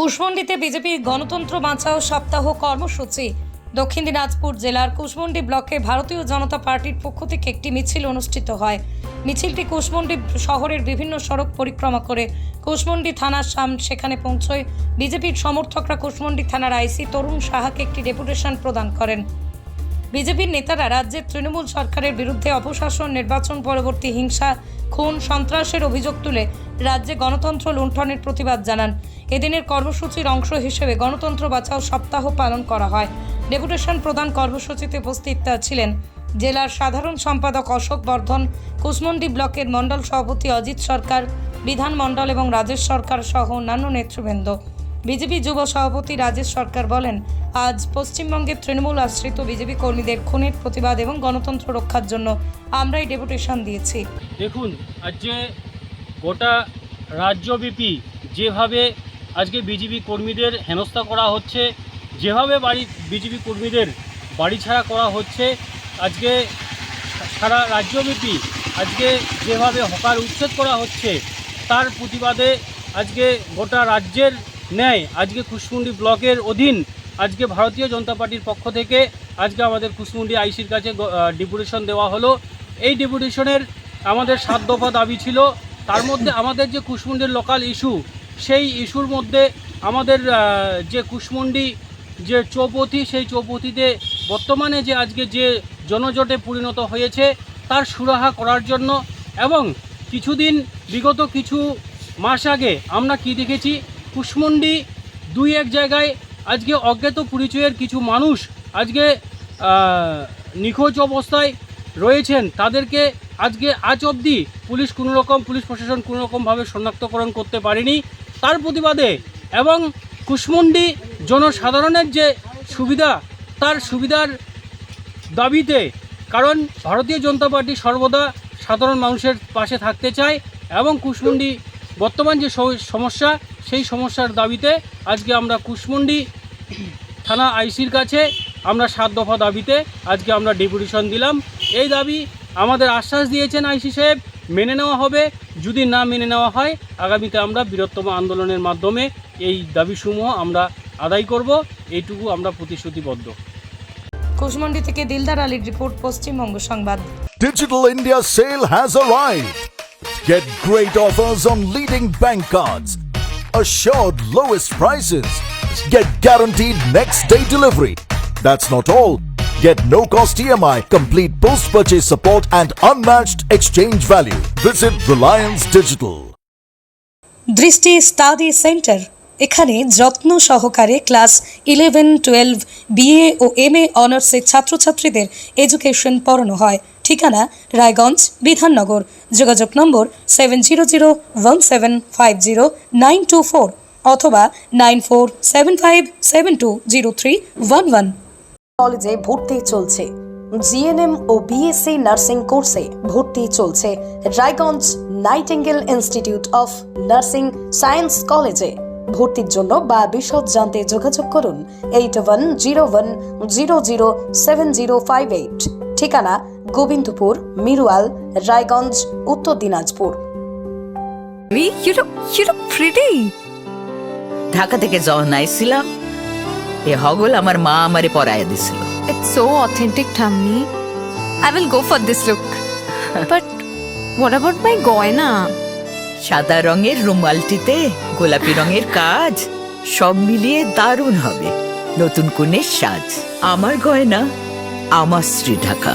কুশমন্ডিতে BJP গণতন্ত্র বাঁচাও সপ্তাহ কর্মসূচি। দক্ষিণ দিনাজপুর জেলার কুশমন্ডি ব্লকে ভারতীয় জনতা পার্টির পক্ষ থেকে একটি মিছিল অনুষ্ঠিত হয়। মিছিলটি কুশমন্ডি শহরের বিভিন্ন সড়ক পরিক্রমা করে। কুশমন্ডি থানার সাম সেখানে পৌঁছয় বিজেপির সমর্থকরা কুশমন্ডি থানার আইসি তরুণ সাহাকে একটি ডেপুটেশন প্রদান করেন। বিজেপির নেতারা রাজ্যের তৃণমূল সরকারের বিরুদ্ধে অপশাসন, নির্বাচন পরবর্তী হিংসা, খুন, সন্ত্রাসের অভিযোগ তুলে রাজ্যে গণতন্ত্র লুণ্ঠনের প্রতিবাদ জানান। এদিনের কর্মসূচির অংশ হিসেবে গণতন্ত্র বাঁচাও সপ্তাহ পালন করা হয়। ডেপুটেশন প্রদান কর্মসূচিতে উপস্থিত ছিলেন জেলার সাধারণ সম্পাদক অশোক বর্ধন কুসমন্ডি ব্লকের মণ্ডল সভাপতি অজিত সরকার, বিধান মণ্ডল এবং রাজেশ সরকার সহ অন্যান্য নেতৃবৃন্দ। বিজেপি যুব সভাপতি রাজেশ সরকার বলেন, আজ পশ্চিমবঙ্গের তৃণমূল আশ্রিত বিজেপি কর্মীদের খুনের প্রতিবাদ এবং গণতন্ত্র রক্ষার জন্য আমরাই ডেপুটেশন দিয়েছি। দেখুন, আজকে গোটা রাজ্যব্যাপী যেভাবে আজকে বিজেপি কর্মীদের হেনস্থা করা হচ্ছে, যেভাবে বাড়ি, বিজেপি কর্মীদের বাড়ি ছাড়া করা হচ্ছে, আজকে সারা রাজ্যব্যাপী আজকে যেভাবে হকার উচ্ছেদ করা হচ্ছে, তার প্রতিবাদে আজকে গোটা রাজ্যের ন্যায় আজকে কুশমুন্ডি ব্লকের অধীন আজকে ভারতীয় জনতা পার্টির পক্ষ থেকে আজকে আমাদের কুশমুন্ডি আইসির কাছে ডেপুটেশন দেওয়া হলো। এই ডেপুটেশনের আমাদের সাত দফা দাবি ছিল। তার মধ্যে আমাদের যে কুশমুন্ডির লোকাল ইস্যু সেই ইস্যুর মধ্যে আমাদের যে কুশমুন্ডি যে চৌপথি, সেই চৌপথিতে বর্তমানে যে আজকে যে জনজটে পরিণত হয়েছে, তার সুরাহা করার জন্য এবং কিছুদিন, বিগত কিছু মাস আগে আমরা কি দেখেছি? কুশমন্ডি দুই এক জায়গায় আজকে অজ্ঞাত পরিচয়ের কিছু মানুষ আজকে নিখোঁজ অবস্থায় রয়েছেন। তাদেরকে আজকে আজ অবধি পুলিশ কোনো রকম, পুলিশ প্রশাসন কোনো রকমভাবে শনাক্তকরণ করতে পারেনি। তার প্রতিবাদে এবং কুশমন্ডি জনসাধারণের যে সুবিধা, তার সুবিধার দাবিতে, কারণ ভারতীয় জনতা পার্টি সর্বদা সাধারণ মানুষের পাশে থাকতে চায় এবং কুশমুন্ডি বর্তমান যে সমস্যা সেই সমস্যার দাবিতে আজকে আমরা কুশমুন্ডি থানা আইসির কাছে আমরা সাত দফা দাবিতে আজকে আমরা ডেপুটেশন দিলাম। এই দাবি আমাদের আশ্বাস দিয়েছেন আইসি সাহেব মেনে নেওয়া হবে। যদি না মেনে নেওয়া হয় আগামীতে আমরা বৃহত্তম আন্দোলনের মাধ্যমে এই দাবিসমূহ আমরা আদায় করব। এইটুকু আমরা প্রতিশ্রুতিবদ্ধ। কুশমন্ডি থেকে দিলদার আলীর রিপোর্ট পশ্চিমবঙ্গ সংবাদ। Digital India sale has arrived. Get great offers on leading bank cards, assured lowest prices, get guaranteed next day delivery. That's not all. Get no cost EMI, complete post purchase support, and unmatched exchange value. Visit Reliance Digital. Drishti study centre এখানে যত্ন সহকারে class eleven twelve B A M A অনার্সের ছাত্রছাত্রীদের education পড়ানো হয় ঠিকানা রায়গঞ্জ বিধাননগর যোগাযোগ নম্বর seven zero zero one seven five zero nine two four অথবা nine four seven five seven two zero three one one কলেজে ভর্তি চলছে। জিএনএম ও বিএসসি নার্সিং কোর্সে ভর্তি চলছে Raiganj Nightingale Institute of Nursing Science কলেজে। ভর্তির জন্য বা বিশদ জানতে যোগাযোগ করুন eight one zero one zero zero seven zero five eight ঠিকানা গোবিন্দপুর মিরুয়াল রায়গঞ্জ উত্তর দিনাজপুর. ঢাকা থেকে যখন আইছিলাম এ হগল আমার মা আমারে পরায় দিছিল It's so authentic, Tammy. I will go for this look. but what about my goina? সাদা রঙের রুমালটিতে গোলাপি রঙের কাজ সব মিলিয়ে দারুণ হবে নতুন কনের সাজ আমার গয়না আমার শ্রী ঢাকা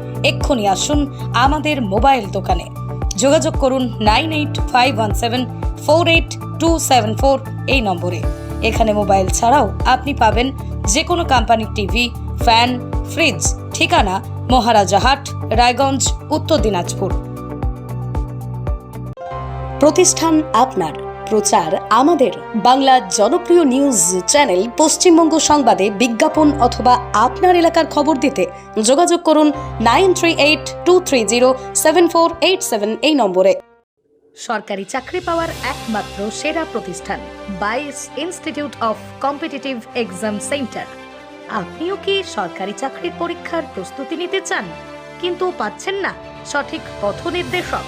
এক্ষুনি আসুন আমাদের মোবাইল দোকানে। যোগাযোগ করুন nine eight five one seven four eight two seven four এই নম্বরে। এখানে মোবাইল ছাড়াও আপনি পাবেন যে কোনো কোম্পানির টিভি, ফ্যান, ফ্রিজ, ঠিকানা মহারাজা হাট, রায়গঞ্জ, উত্তর দিনাজপুর। প্রতিষ্ঠান আপনার। প্রচার আমাদের বাংলা জনপ্রিয় নিউজ চ্যানেল পশ্চিমবঙ্গ সংবাদে বিজ্ঞাপন অথবা আপনার এলাকার খবর দিতে যোগাযোগ করুন nine three eight two three zero seven four eight seven এই নম্বরে। সরকারি চাকরি পাওয়ার একমাত্র সেরা প্রতিষ্ঠান বাইস Institute of Competitive Exam Centre. আপনিও কি সরকারি চাকরির পরীক্ষার প্রস্তুতি নিতে চান? কিন্তু পাচ্ছেন না সঠিক পথ নির্দেশক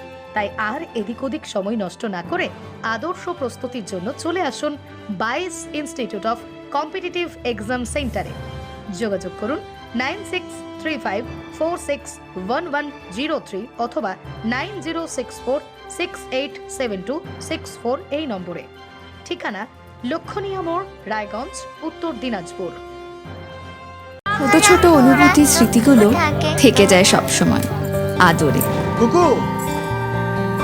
তাই আর এদিক ওদিক সময় নষ্ট না করে আদর্শ প্রস্তুতির জন্য চলে আসুন বাইস ইনস্টিটিউট অফ কম্পিটিটিভ এক্সাম সেন্টারে। যোগাযোগ করুন nine six three five four six one one zero three অথবা nine zero six four six eight seven two six four এই নম্বরে। ঠিকানা লক্ষণীয় মোড় রায়গঞ্জ উত্তর দিনাজপুর। ছোট ছোট অনুভূতি স্মৃতিগুলো থেকে যায় সব সময় আদরে। কুকু!